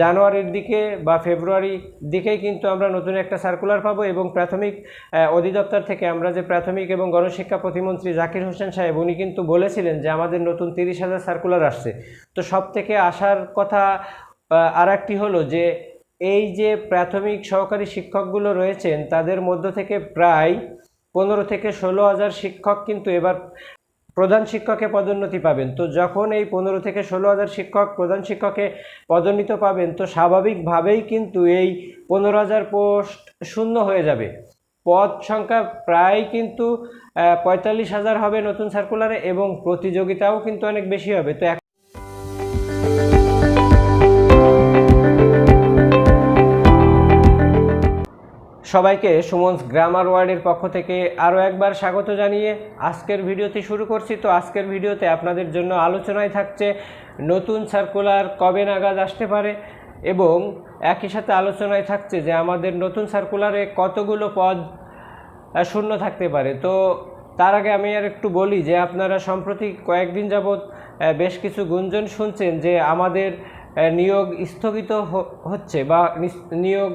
জানুয়ারির দিকে বা ফেব্রুয়ারি দিকেই কিন্তু আমরা নতুন একটা সার্কুলার পাবো এবং প্রাথমিক অধিদপ্তর থেকে আমরা যে প্রাথমিক এবং গণশিক্ষা প্রতিমন্ত্রী জাকির হোসেন সাহেব, উনি কিন্তু বলেছিলেন যে আমাদের নতুন তিরিশ হাজার সার্কুলার আসছে। তো সব থেকে আসার কথা আর একটি হলো যে এই যে প্রাথমিক সহকারী শিক্ষকগুলো রয়েছেন, তাদের মধ্য থেকে প্রায় পনেরো থেকে ষোলো হাজার শিক্ষক কিন্তু এবার প্রধান শিক্ষকে পদোন্নতি পাবেন। তো যখন এই পনেরো থেকে ষোলো হাজার শিক্ষক প্রধান শিক্ষকে পদোন্নীত পাবেন, তো স্বাভাবিকভাবেই কিন্তু এই পনেরো হাজার পোস্ট শূন্য হয়ে যাবে। পদ সংখ্যা প্রায় কিন্তু পঁয়তাল্লিশ হাজার হবে নতুন সার্কুলারে এবং প্রতিযোগিতাও কিন্তু অনেক বেশি হবে। তো সবাইকে সুমনস গ্রামার ওয়ার্ডের পক্ষ থেকে আরও একবার স্বাগত জানিয়ে আজকের ভিডিওটি শুরু করছি। তো আজকের ভিডিওতে আপনাদের জন্য আলোচনায় থাকছে নতুন সার্কুলার কবে নাগাদ আসতে পারে এবং একই সাথে আলোচনায় থাকছে যে আমাদের নতুন সার্কুলারে কতগুলো পদ শূন্য থাকতে পারে। তো তার আগে আমি আর একটু বলি যে আপনারা সম্প্রতি কয়েকদিন যাবৎ বেশ কিছু গুঞ্জন শুনছেন যে আমাদের নিয়োগ স্থগিত হচ্ছে বা নিয়োগ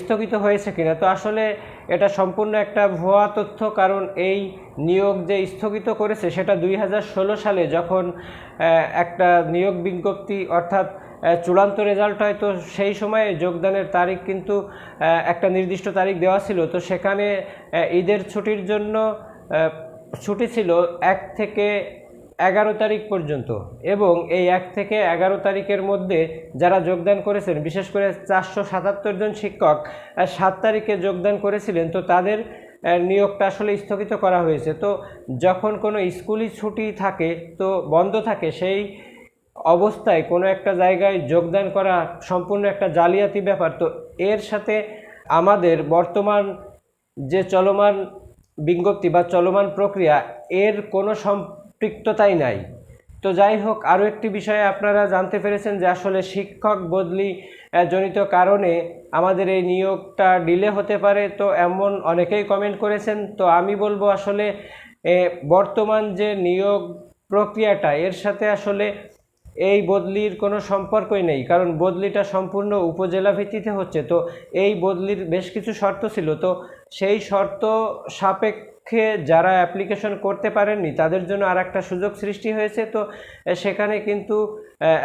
স্থগিত হয়েছে কিনা। তো আসলে এটা সম্পূর্ণ একটা ভুয়া তথ্য, কারণ এই নিয়োগ যে স্থগিত করেছে সেটা দুই হাজার ষোলো সালে যখন একটা নিয়োগ বিজ্ঞপ্তি অর্থাৎ চূড়ান্ত রেজাল্ট হয়, তো সেই সময়ে যোগদানের তারিখ কিন্তু একটা নির্দিষ্ট তারিখ দেওয়া ছিল। তো সেখানে ঈদের ছুটির জন্য ছুটি ছিল এক থেকে এগারো তারিখ পর্যন্ত এবং এই এক থেকে এগারো তারিখের মধ্যে যারা যোগদান করেছেন, বিশেষ করে চারশো সাতাত্তর জন শিক্ষক সাত তারিখে যোগদান করেছিলেন, তো তাদের নিয়োগটা আসলে স্থগিত করা হয়েছে। তো যখন কোনো স্কুলই ছুটি থাকে, তো বন্ধ থাকে, সেই অবস্থায় কোনো একটা জায়গায় যোগদান করা সম্পূর্ণ একটা জালিয়াতি ব্যাপার। তো এর সাথে আমাদের বর্তমান যে চলমান বিজ্ঞপ্তি বা চলমান প্রক্রিয়া, এর কোনো সম্পৃক্ততাই নাই। তো যাই হোক আরও একটি বিষয়ে আপনারা জানতে পেরেছেন যে আসলে শিক্ষক বদলি জনিত কারণে আমাদের এই নিয়োগটা ডিলে হতে পারে। তো এমন অনেকেই কমেন্ট করেছেন। তো আমি বলব আসলে বর্তমান যে নিয়োগ প্রক্রিয়াটা, এর সাথে আসলে এই বদলির কোনো সম্পর্কই নেই। কারণ বদলিটা সম্পূর্ণ উপজেলা ভিত্তিতে হচ্ছে। তো এই বদলির বেশ কিছু শর্ত ছিল। তো সেই শর্ত সাপেক্ষে যারা অ্যাপ্লিকেশন করতে পারেননি, তাদের জন্য আর একটা সুযোগ সৃষ্টি হয়েছে। তো সেখানে কিন্তু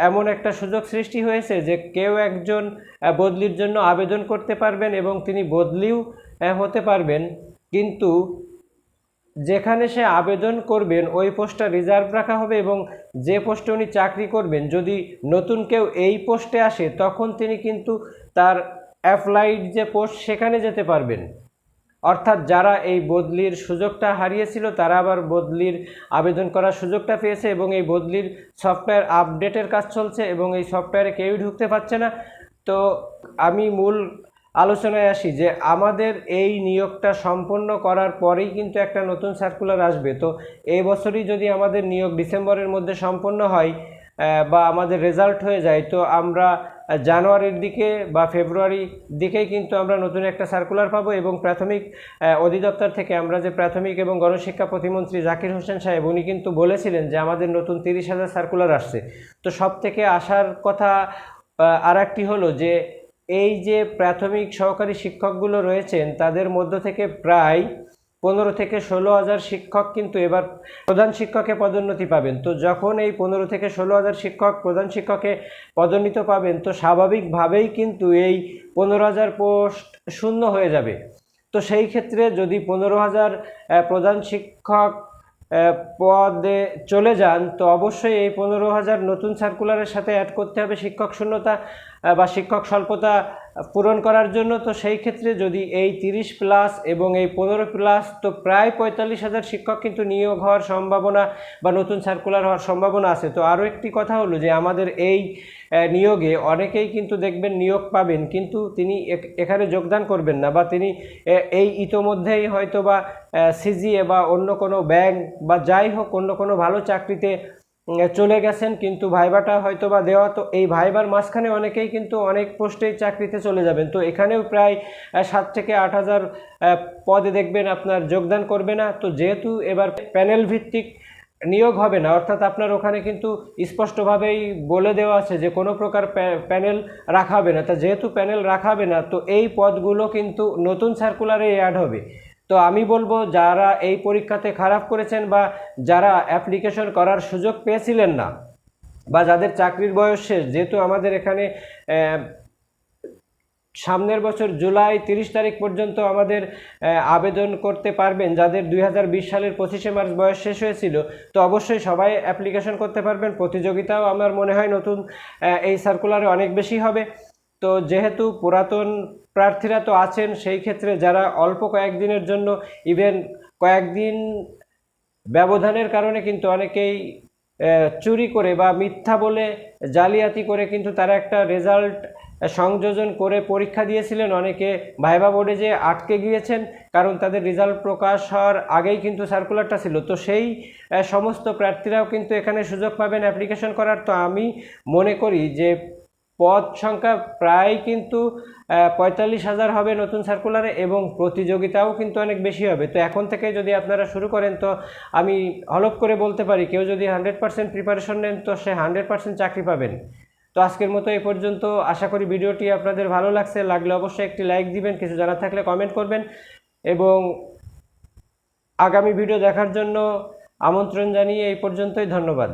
এমন একটা সুযোগ সৃষ্টি হয়েছে যে, কেউ একজন বদলির জন্য আবেদন করতে পারবেন এবং তিনি বদলিও হতে পারবেন। কিন্তু যেখানে সে আবেদন করবেন, ওই পোস্টটা রিজার্ভ রাখা হবে এবং যে পোস্টে উনি চাকরি করবেন, যদি নতুন কেউ এই পোস্টে আসে, তখন তিনি কিন্তু তার অ্যাপ্লাইড যে পোস্ট, সেখানে যেতে পারবেন। অর্থাৎ যারা এই বদলির সুযোগটা হারিয়েছিল, তারা আবার বদলির আবেদন করার সুযোগটা পেয়েছে এবং এই বদলির সফটওয়্যার আপডেটের কাজ চলছে এবং এই সফটওয়্যারে কেউই ঢুকতে পারছে না। তো আমি মূল আলোচনায় আসি যে আমাদের এই নিয়োগটা সম্পন্ন করার পরেই কিন্তু একটা নতুন সার্কুলার আসবে। তো এই বছরই যদি আমাদের নিয়োগ ডিসেম্বরের মধ্যে সম্পন্ন হয় বা আমাদের রেজাল্ট হয়ে যায়, তো আমরা জানুয়ারির দিকে বা ফেব্রুয়ারি দিকেই কিন্তু আমরা নতুন একটা সার্কুলার পাবো এবং প্রাথমিক অধিদপ্তর থেকে আমরা যে প্রাথমিক এবং গণশিক্ষা প্রতিমন্ত্রী জাকির হোসেন সাহেব, উনি কিন্তু বলেছিলেন যে আমাদের নতুন তিরিশ হাজার সার্কুলার আসছে। তো সব থেকে আসার কথা আর একটি হলো যে এই যে প্রাথমিক সহকারী শিক্ষকগুলো রয়েছেন, তাদের মধ্য থেকে প্রায় পনেরো থেকে ষোলো হাজার শিক্ষক কিন্তু এবার প্রধান শিক্ষকে পদোন্নতি পাবেন। তো যখন এই পনেরো থেকে ষোলো হাজার শিক্ষক প্রধান শিক্ষকে পদোন্নীত পাবেন, তো স্বাভাবিকভাবেই কিন্তু এই পনেরো হাজার পোস্ট শূন্য হয়ে যাবে। তো সেই ক্ষেত্রে যদি পনেরো হাজার প্রধান শিক্ষক পদে চলে যান, তো অবশ্যই এই পনেরো হাজার নতুন সার্কুলারের সাথে অ্যাড করতে হবে শিক্ষক শূন্যতা। বা শিক্ষক স্বল্পতা পূরণ করার জন্য, তো সেই ক্ষেত্রে যদি এই তিরিশ প্লাস এবং এই পনেরো প্লাস তো প্রায় পঁয়তাল্লিশ হাজার শিক্ষক কিন্তু নিয়োগ হওয়ার সম্ভাবনা বা নতুন সার্কুলার হওয়ার সম্ভাবনা আছে। তো আরও একটি কথা হলো যে, আমাদের এই নিয়োগে অনেকেই কিন্তু দেখবেন নিয়োগ পাবেন, কিন্তু তিনি এখানে যোগদান করবেন না বা তিনি এই ইতোমধ্যেই হয়তো বা সিজিএ বা অন্য কোনো ব্যাংক বা যাই হোক অন্য কোনো ভালো চাকরিতে চলে গেছেন, কিন্তু ভাইবাটা হয়তো বা দেওয়া তো এই ভাইবার মাঝখানে অনেকেই কিন্তু অনেক পোস্টেই চাকরিতে চলে যাবেন। তো এখানেও প্রায় সাত থেকে আট হাজার পদে দেখবেন আপনার যোগদান করবে না। তো যেহেতু এবার প্যানেল ভিত্তিক নিয়োগ হবে না, অর্থাৎ আপনার ওখানে কিন্তু স্পষ্টভাবেই বলে দেওয়া আছে যে কোনো প্রকার প্যানেল রাখা হবে না। তা যেহেতু প্যানেল রাখা হবে না, তো এই পদগুলো কিন্তু নতুন সার্কুলারে অ্যাড হবে। তো আমি বলব, যারা এই পরীক্ষাতে খারাপ করেছেন বা যারা অ্যাপ্লিকেশন করার সুযোগ পেয়েছিলেন না বা যাদের চাকরির বয়স শেষ, যেহেতু আমাদের এখানে সামনের বছর জুলাই তিরিশ তারিখ পর্যন্ত আমাদের আবেদন করতে পারবেন, যাদের দুই হাজার বিশ সালের পঁচিশে মার্চ বয়স শেষ হয়েছিল, তো অবশ্যই সবাই অ্যাপ্লিকেশন করতে পারবেন। প্রতিযোগিতাও আমার মনে হয় নতুন এই সার্কুলারে অনেক বেশি হবে। তো যেহেতু পুরাতন প্রার্থীরা তো আছেন, সেই ক্ষেত্রে যারা অল্প কয়েকদিনের জন্য ইভেন কয়েকদিন ব্যবধানের কারণে কিন্তু অনেকেই চুরি করে বা মিথ্যা বলে জালিয়াতি করে কিন্তু তারা একটা রেজাল্ট সংযোজন করে পরীক্ষা দিয়েছিলেন। অনেকে ভাইবা বোর্ডে যে আটকে গিয়েছেন, কারণ তাদের রেজাল্ট প্রকাশ হওয়ার আগেই কিন্তু সার্কুলারটা ছিল। তো সেই সমস্ত প্রার্থীরাও কিন্তু এখানে সুযোগ পাবেন অ্যাপ্লিকেশন করার। তো আমি মনে করি যে পদ সংখ্যা প্রায় কিন্তু পঁয়তাল্লিশ হাজার হবে নতুন সার্কুলারে এবং প্রতিযোগিতাও কিন্তু অনেক বেশি হবে। তো এখন থেকে যদি আপনারা শুরু করেন, তো আমি হলপ করে বলতে পারি, কেউ যদি হান্ড্রেড পার্সেন্ট প্রিপারেশন নেন, তো সে হান্ড্রেড পার্সেন্ট চাকরি পাবেন। তো আজকের মতো এই পর্যন্ত। আশা করি ভিডিওটি আপনাদের ভালো লাগছে। লাগলে অবশ্যই একটি লাইক দিবেন, কিছু জানা থাকলে কমেন্ট করবেন। এবং আগামী ভিডিও দেখার জন্য আমন্ত্রণ জানিয়ে এই পর্যন্তই ধন্যবাদ।